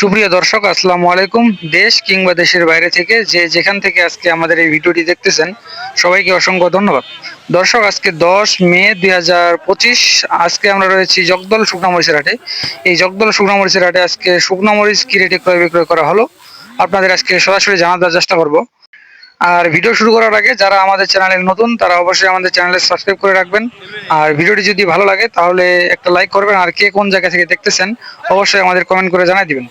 সুপ্রিয় দর্শক, আসসালামু আলাইকুম। দেশ কিংবা দেশের বাইরে থেকে যে যেখান থেকে আজকে আমাদের এই ভিডিওটি দেখতেছেন, সবাইকে অসংখ্য ধন্যবাদ। দর্শক, আজকে দশ মে দুই হাজার পঁচিশ, আজকে আমরা রয়েছি জগদল শুকনা মরিচের হাটে। এই জগদল শুকনা মরিচের হাটে আজকে শুকনা মরিচ কি রেটে ক্রয় বিক্রয় করা হলো, আপনাদের আজকে সরাসরি জানার চেষ্টা করব। আর ভিডিও শুরু করার আগে যারা আমাদের চ্যানেলে নতুন, তারা অবশ্যই আমাদের চ্যানেলে সাবস্ক্রাইব করে রাখবেন। আর ভিডিওটি যদি ভালো লাগে, তাহলে একটা লাইক করবেন। আর কে কোন জায়গা থেকে দেখতেছেন, অবশ্যই আমাদের কমেন্ট করে জানাই দিবেন।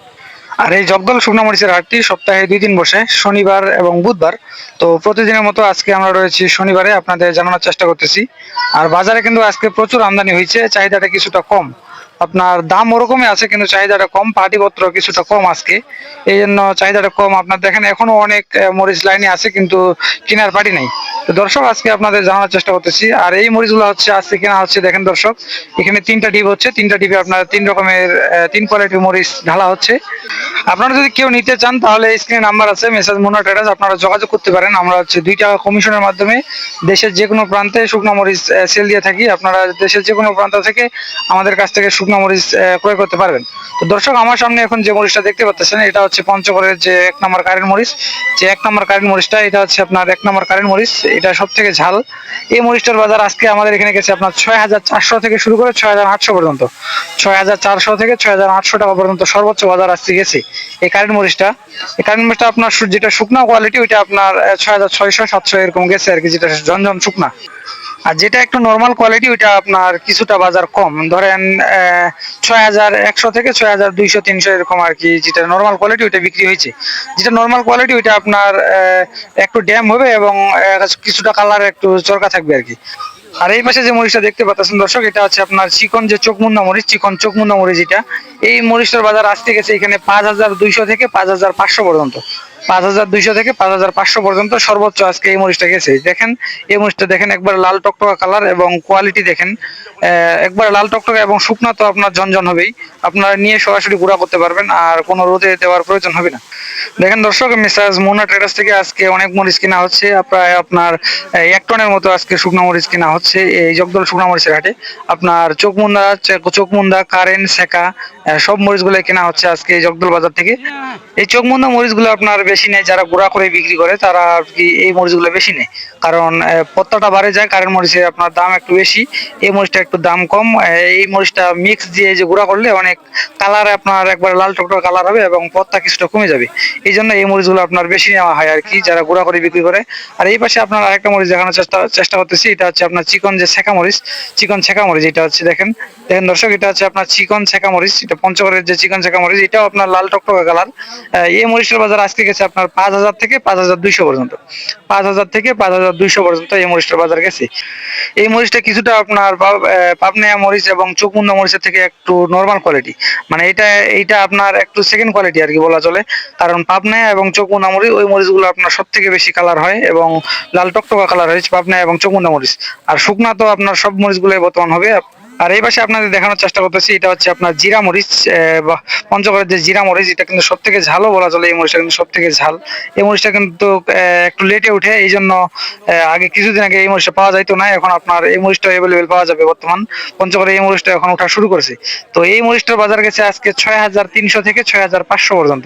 আর এই জগদল শুকনা মরিচের হাটটি সপ্তাহে দুই দিন বসে, শনিবার এবং বুধবার। তো প্রতিদিনের মতো আজকে আমরা রয়েছি শনিবারে, আপনাদের জানানোর চেষ্টা করতেছি। আর বাজারে কিন্তু আজকে প্রচুর আমদানি হয়েছে, চাহিদাটা কিছুটা কম। আপনার দাম ওরকমই আছে, কিন্তু চাহিদাটা কম, পাটিপত্র কিছুটা কম আজকে। এই জন্য চাহিদাটা কম। আপনার দেখেন, এখনও অনেক মরিচ লাইনে আছে, কিন্তু কেনার পাটি নাই। তো দর্শক, আজকে আপনাদের জানানোর চেষ্টা করতেছি। আর এই মরিচগুলো হচ্ছে আজকে কেনা হচ্ছে দেখেন দর্শক, এখানে তিনটা ডিপ হচ্ছে। তিনটা ডিপে আপনার তিন রকমের তিন কোয়ালিটির মরিচ ঢালা হচ্ছে। আপনারা যদি কেউ নিতে চান, তাহলে স্ক্রিনে নাম্বার আছে মেসেজ মোনা ট্রেডার্স আপনারা যোগাযোগ করতে পারেন। আমরা হচ্ছে দুই টাকা কমিশনের মাধ্যমে দেশের যে কোনো প্রান্তে শুকনো মরিচ সেল দিয়ে থাকি। আপনারা দেশের যে কোনো প্রান্ত থেকে আমাদের কাছ থেকে শুকনো মরিচ ক্রয় করতে পারবেন। তো দর্শক, আমার সামনে এখন যে মরিচটা দেখতে পাচ্ছেন এটা হচ্ছে পঞ্চগড়ের যে এক নম্বর কারেন্ট মরিচ। যে এক নম্বর কারেন্ট মরিচটা, এটা হচ্ছে আপনার এক নম্বর কারেন্ট মরিচ। এটা সব থেকে ঝাল। এই মরিচটার বাজার আজকে আমাদের এখানে গেছে আপনার ছয় হাজার চারশো থেকে শুরু করে ছয় হাজার আটশো পর্যন্ত। ছয় হাজার চারশো থেকে ছয় হাজার আটশো টাকা পর্যন্ত সর্বোচ্চ বাজার আজকে গেছে এই কারেন্ট মরিচটা। এই কারেন্ট মরিচটা আপনার যেটা শুকনা কোয়ালিটি ওইটা আপনার ছয় হাজার ছয়শো সাতশো এরকম গেছে আর কি, যেটা ঝনঝন শুকনা। আর যেটা একটু নর্মাল কোয়ালিটি ওইটা আপনার কিছুটা বাজার কম। ধরেন ছয় হাজার একশো থেকে ছয় হাজার দুইশো, তিনশো এরকম আর কি, যেটা নর্মাল কোয়ালিটি ওইটা বিক্রি হয়েছে। যেটা নর্মাল কোয়ালিটি ওইটা আপনার একটু ড্যাম হবে এবং কিছুটা কালার একটু চরকা থাকবে আর কি। আর এই পাশে যে মরিচটা দেখতে পাচ্ছেন দর্শক, এটা হচ্ছে আপনার চিকন যে চোখমুন্ডা মরিচ, চিকন চোখমুন্ডা মরিচ এটা এই মরিচটার বাজার আসতে গেছে এখানে পাঁচ হাজার দুইশো থেকে পাঁচ হাজার পাঁচশো পর্যন্ত। পাঁচ হাজার দুইশো থেকে পাঁচ হাজার পাঁচশো পর্যন্ত সর্বোচ্চ আজকে এই মরিচটা গেছে। দেখেন, এই মরিচটা দেখেন একবার লাল টকটকা কালার এবং কোয়ালিটি দেখেন। একবার লাল টকটকা এবং শুকনা তো আপনার ঝনঝন হবেই। আপনারা নিয়ে সরাসরি গুঁড়া করতে পারবেন আর কোনো রোদে দেওয়ার প্রয়োজন হবে না। দেখেন দর্শক, মিসাজ মোনা ট্রেডার্স থেকে আজকে অনেক মরিচ কেনা হচ্ছে। প্রায় আপনার এক টনের মতো আজকে শুকনো মরিচ কেনা হচ্ছে। এই জগদল শুকনো মরিচের হাটে। আপনার চোখমুন্দা চোখমুন্দা কারেন্ট সেকা সব মরিচগুলো কেনা হচ্ছে আজকে এই জগদল বাজার থেকে। এই চোখমুন্দা মরিচগুলো আপনার বেশি নেয় যারা গুঁড়া করে বিক্রি করে, তারা আর কি এই মরিচগুলো বেশি নেয়। কারণ পত্তাটা বাড়ে যায় কারেন্ট মরিচের আপনার দাম একটু বেশি, এই মরিচটা একটু দাম কম। এই মরিচটা মিক্স দিয়ে যে গুঁড়া করলে অনেক কালার আপনার একবার লাল টকটক কালার হবে এবং পত্তা কিছুটা কমে যাবে। এই জন্য এই মরিচগুলো আপনার বেশি নেওয়া হয় আর কি, যারা গুঁড়া করে বিক্রি করে। আর এই পাশে আপনার আরেকটা মরিচ দেখানোর চেষ্টা চেষ্টা করতেছি, এটা হচ্ছে আপনার চিকন যে ছেঁকা মরিচ, চিকন ছেঁকা মরিচ এটা হচ্ছে দেখেন। দেখেন দর্শক, এটা হচ্ছে আপনার চিকন ছেঁকা মরিচ, এটা পঞ্চগড়ের যে চিকন ছেঁকা মরিচ, এটাও আপনার লাল টকটকা কালার। এই মরিচের বাজার আজকে গেছে আপনার পাঁচ হাজার থেকে পাঁচ হাজার দুইশো পর্যন্ত। পাঁচ হাজার থেকে পাঁচ হাজার দুইশো পর্যন্ত এই মরিচের বাজার গেছে। এই মরিচটা কিছুটা আপনার পাবনা মরিচ এবং চুকমুন্ডা মরিচের থেকে একটু নর্মাল কোয়ালিটি মানে এটা, এইটা আপনার একটু সেকেন্ড কোয়ালিটি আর কি বলা চলে। কারণ পাবনা এবং চকুনা মরিচ, ওই মরিচগুলো আপনার সব থেকে বেশি কালার হয় এবং লাল টকটকা কালার হয়েছে পাবনা এবং চকুন্দা মরিচ। আর শুকনা তো আপনার সব মরিচগুলোই বর্তমান হবে। আর এই পাশে আপনাদের দেখানোর চেষ্টা করতেছি, এটা হচ্ছে আপনার জিরা মরিচ পঞ্চগড়ের যে জিরা মরিচ এটা কিন্তু সব থেকে ঝালও বলা চলে, এই মরিচটা কিন্তু সব থেকে ঝাল। এই মরিচটা কিন্তু একটু লেটে উঠে এই জন্য আগে কিছুদিন আগে এই মরিচটা পাওয়া যাইতো না, এখন আপনার এই মরিচটা অ্যাভেলেবেল পাওয়া যাবে বর্তমান। পঞ্চগড়ে এই মরিচটা এখন ওঠা শুরু করেছে। তো এই মরিচটার বাজার গেছে আজকে ছয় হাজার তিনশো থেকে ছয় হাজার পাঁচশো পর্যন্ত।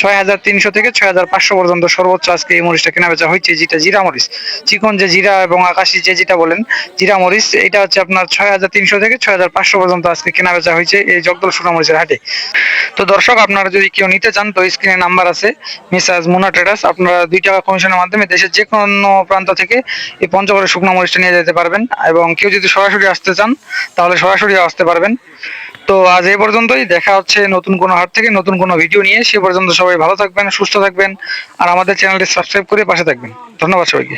ছয় হাজার তিনশো থেকে ছয় হাজার পাঁচশো পর্যন্ত সর্বোচ্চ আজকে এই মরিচটা কেনা বেচা হয়েছে, যেটা জিরা মরিচ চিকন যে জিরা এবং আকাশি যে যেটা বলেন জিরা মরিচ এটা হচ্ছে আপনার ছয় হাজার তিনশো থেকে ছয় হাজার পাঁচশো পর্যন্ত আজকে কেনা বেচা হয়েছে এই জগদল সোনা মরিচের হাটে। তো দর্শক, আপনারা যদি কেউ নিতে চান, তো স্ক্রিনে নাম্বার আছে মিসাজ মুনা ট্রেডার্স। আপনারা দুই টাকা কমিশনের মাধ্যমে দেশের যে কোনো প্রান্ত থেকে এই পঞ্চগড়ের শুকনো মরিচটা নিয়ে যেতে পারবেন এবং কেউ যদি সরাসরি আসতে চান, তাহলে সরাসরি আসতে পারবেন। তো আজ এই পর্যন্তই, দেখা হচ্ছে নতুন কোনো হাট থেকে নতুন কোনো ভিডিও নিয়ে। সে পর্যন্ত সবাই ভালো থাকবেন, সুস্থ থাকবেন, আর আমাদের চ্যানেলটি সাবস্ক্রাইব করে পাশে থাকবেন। ধন্যবাদ সবাইকে।